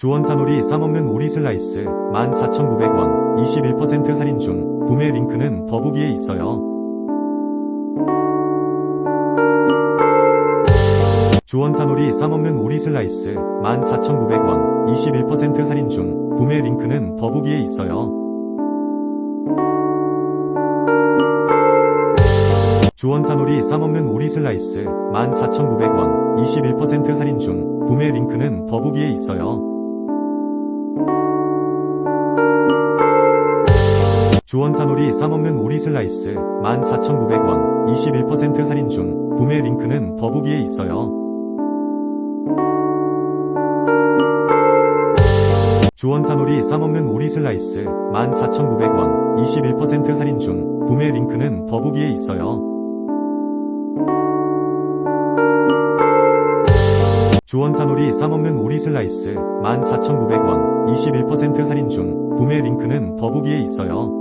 조원사놀이 쌈없는 오리 슬라이스 14,900원 21% 할인 중 구매 링크는 더보기에 있어요. 조원사놀이 쌈없는 오리 슬라이스 14,900원 21% 할인 중 구매 링크는 더보기에 있어요. 조원사놀이 쌈없는 오리 슬라이스 14,900원 21% 할인 중 구매 링크는 더보기에 있어요. 조원사놀이 쌈없는 오리 슬라이스 14,900원 21% 할인 중 구매 링크는 더보기에 있어요. 조원사놀이 쌈없는 오리 슬라이스 14,900원 21% 할인 중 구매 링크는 더보기에 있어요. 조원사놀이 쌈없는 오리 슬라이스 14,900원 21% 할인 중 구매 링크는 더보기에 있어요.